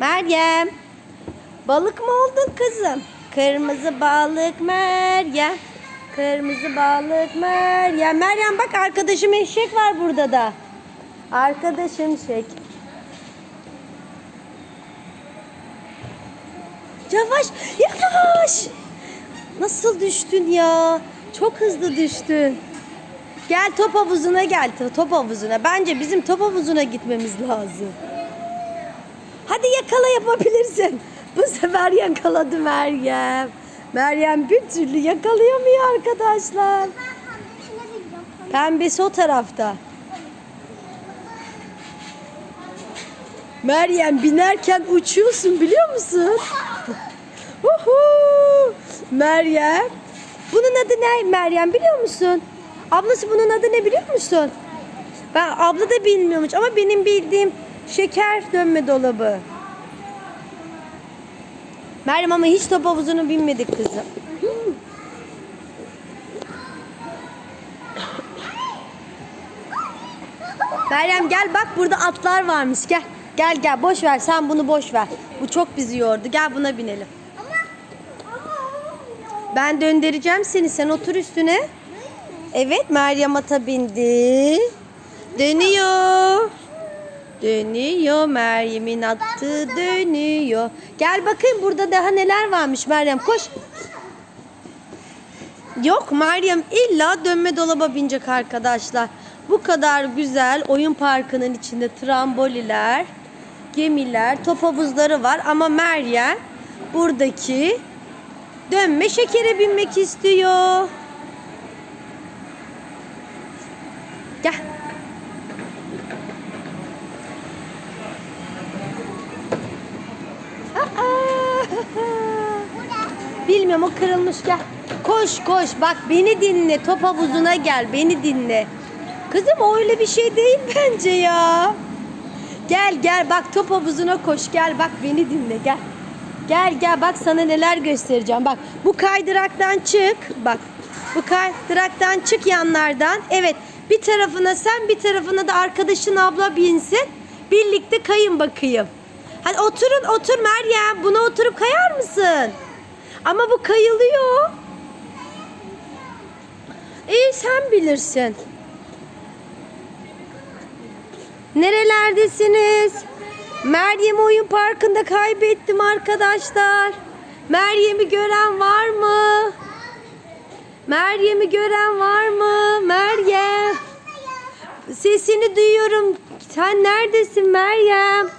Meryem. Balık mı oldun kızım? Kırmızı balık Meryem. Kırmızı balık Meryem. Meryem bak arkadaşım eşek var burada da. Arkadaşım şek. Yavaş, yavaş. Nasıl düştün ya? Çok hızlı düştün. Gel top havuzuna gel. Top havuzuna. Bence bizim top havuzuna gitmemiz lazım. Hadi yakala yapabilirsin. Bu sefer yakaladı Meryem. Meryem bir türlü yakalayamıyor arkadaşlar. Pembesi o tarafta. Meryem binerken uçuyorsun biliyor musun? Uhu! Meryem. Bunun adı ne Meryem biliyor musun? Ablası bunun adı ne biliyor musun? Ben abla da bilmiyormuş ama benim bildiğim şeker dönme dolabı. Meryem ama hiç top havuzunu binmedik kızım. Meryem gel bak burada atlar varmış gel. Gel gel boş ver sen bunu boş ver. Bu çok bizi yordu. Gel buna binelim. Ben döndüreceğim seni. Sen otur üstüne. Evet Meryem ata bindi. Dönüyor. Dönüyor Meryem'in atı dönüyor. Gel bakayım burada daha neler varmış Meryem koş. Yok Meryem illa dönme dolaba binecek arkadaşlar. Bu kadar güzel oyun parkının içinde tramboliler, gemiler, top havuzları var ama Meryem buradaki dönme şekere binmek istiyor. Gel. Bilmiyorum o kırılmış gel. Koş koş bak beni dinle top havuzuna gel beni dinle. Kızım o öyle bir şey değil bence ya. Gel gel bak top havuzuna koş gel bak beni dinle gel. Gel gel bak sana neler göstereceğim. Bak bu kaydıraktan çık. Bak bu kaydıraktan çık yanlardan. Evet bir tarafına sen bir tarafına da arkadaşın abla binsin. Birlikte kayın bakayım. Hadi oturun otur Meryem. Buna oturup kayar mısın? Ama bu kayılıyor. İyi sen bilirsin. Nerelerdesiniz? Meryem'i oyun parkında kaybettim arkadaşlar. Meryem'i gören var mı? Meryem'i gören var mı? Meryem. Sesini duyuyorum. Sen neredesin Meryem?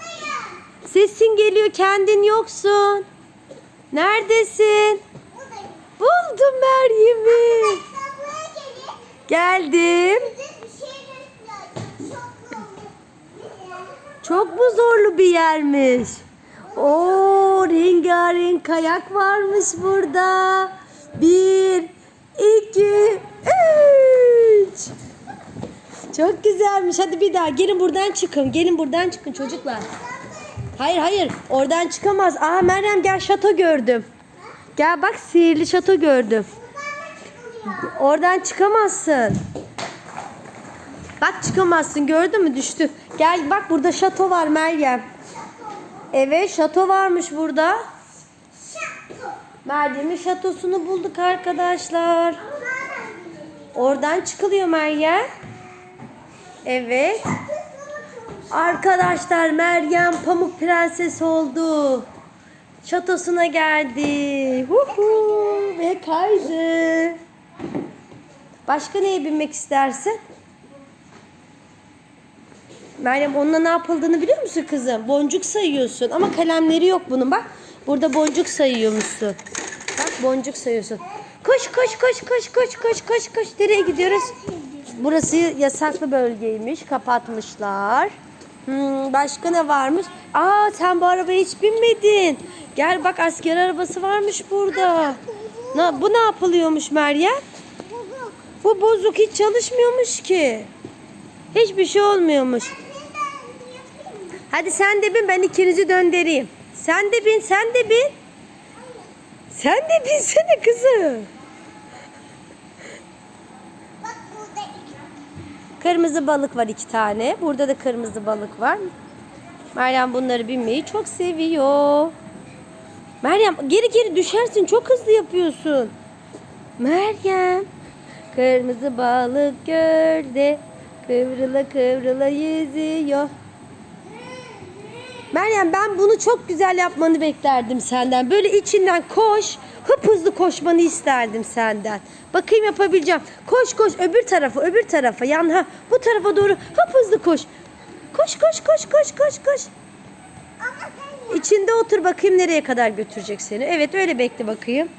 Sesin geliyor kendin yoksun. Neredesin? Buldum Meryem'i. Geldim. Çok mu zorlu bir yermiş? Oo, rengarenk kayak varmış burada. Bir, iki, üç. Çok güzelmiş. Hadi bir daha. Gelin buradan çıkın. Gelin buradan çıkın çocuklar. Hayır hayır. Oradan çıkamaz. Aa Meryem gel şato gördüm. Gel bak sihirli şato gördüm. Oradan çıkamazsın. Bak çıkamazsın gördün mü düştü. Gel bak burada şato var Meryem. Evet şato varmış burada. Meryem'in şatosunu bulduk arkadaşlar. Oradan çıkılıyor Meryem. Evet. Arkadaşlar Meryem Pamuk Prenses oldu. Şatosuna geldi. Huhu ve kaydı. Başka neye binmek istersin? Meryem onunla ne yapıldığını biliyor musun kızım? Boncuk sayıyorsun ama kalemleri yok bunun bak. Burada boncuk sayıyormuşsun. Bak boncuk sayıyorsun. Koş koş koş koş koş koş koş koş. Nereye gidiyoruz? Burası yasaklı bölgeymiş. Kapatmışlar. Hmm, başka ne varmış? Aa sen bu arabaya hiç binmedin. Gel bak asker arabası varmış burada. Na, bu ne yapılıyormuş Meryem? Bu bozuk hiç çalışmıyormuş ki. Hiçbir şey olmuyormuş. Hadi sen de bin ben ikinizi döndüreyim. Sen de bin sen de bin. Sen de binsene kızım. Kırmızı balık var iki tane. Burada da kırmızı balık var. Meryem bunları binmeyi çok seviyor. Meryem geri geri düşersin. Çok hızlı yapıyorsun. Meryem. Kırmızı balık gölde kıvrıla kıvrıla yüzüyor. Meryem ben bunu çok güzel yapmanı beklerdim senden. Böyle içinden koş, hıp hızlı koşmanı isterdim senden. Bakayım yapabileceğim. Koş koş öbür tarafa, öbür tarafa. Yan ha bu tarafa doğru hıp hızlı koş. Koş koş koş koş koş koş. İçinde otur bakayım nereye kadar götürecek seni. Evet öyle bekle bakayım.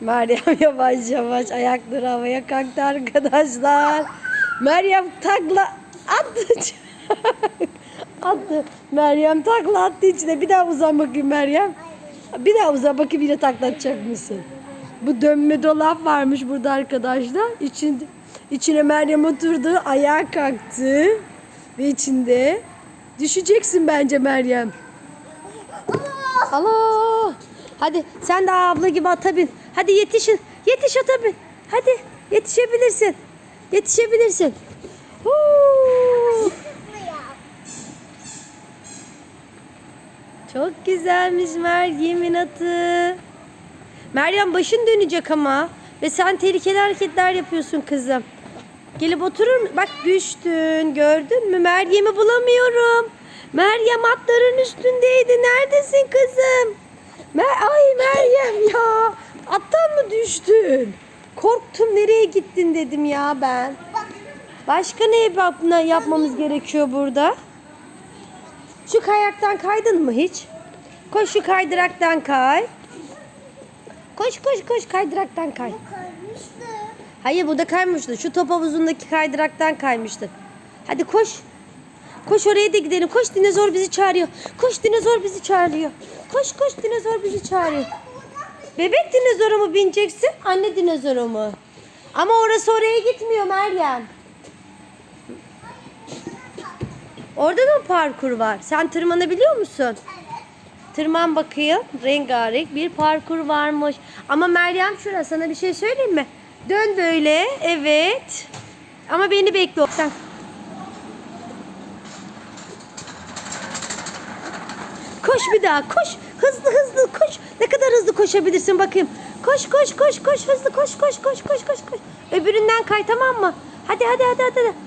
Meryem yavaş yavaş ayakları havaya kalktı arkadaşlar. Meryem takla attı. attı. Meryem takla attı içine. Bir daha uzan bakayım Meryem. Bir daha uzan bakayım yine taklatacak mısın? Bu dönme dolap varmış burada arkadaşlar. İçinde, içine Meryem oturdu. Ayağa kalktı. Ve içinde düşeceksin bence Meryem. Allah! Hadi sen de abla gibi ata bin. Hadi yetişin. Yetiş ata bin. Hadi yetişebilirsin. Yetişebilirsin. Huu! Çok güzelmiş Meryem'in atı. Meryem başın dönecek ama. Ve sen tehlikeli hareketler yapıyorsun kızım. Gelip oturur mu? Bak düştün. Gördün mü? Meryem'i bulamıyorum. Meryem atların üstündeydi. Neredesin kızım? Mer Ay Meryem ya. Attan mı düştün? Korktum. Nereye gittin dedim ya ben. Başka ne yap- ne yapmamız gerekiyor burada? Şu kayaktan kaydın mı hiç? Koş şu kaydıraktan kay. Koş koş koş kaydıraktan kay. Hayır burada kaymıştı. Şu top havuzundaki kaydıraktan kaymıştı. Hadi koş. Koş oraya da gidelim. Koş dinozor bizi çağırıyor. Koş dinozor bizi çağırıyor. Koş koş dinozor bizi çağırıyor. Bebek dinozora mu bineceksin? Anne dinozora mu? Ama orası oraya gitmiyor Meryem. Orada da parkur var. Sen tırmanabiliyor musun? Tırman bakayım. Rengarenk bir parkur varmış. Ama Meryem şura sana bir şey söyleyeyim mi? Dön böyle. Evet. Ama beni bekle. Sen. Koş bir daha. Koş. Hızlı hızlı koş. Ne kadar hızlı koşabilirsin bakayım. Koş koş koş koş hızlı koş koş koş koş koş koş. Öbüründen kay tamam mı? Hadi hadi hadi hadi.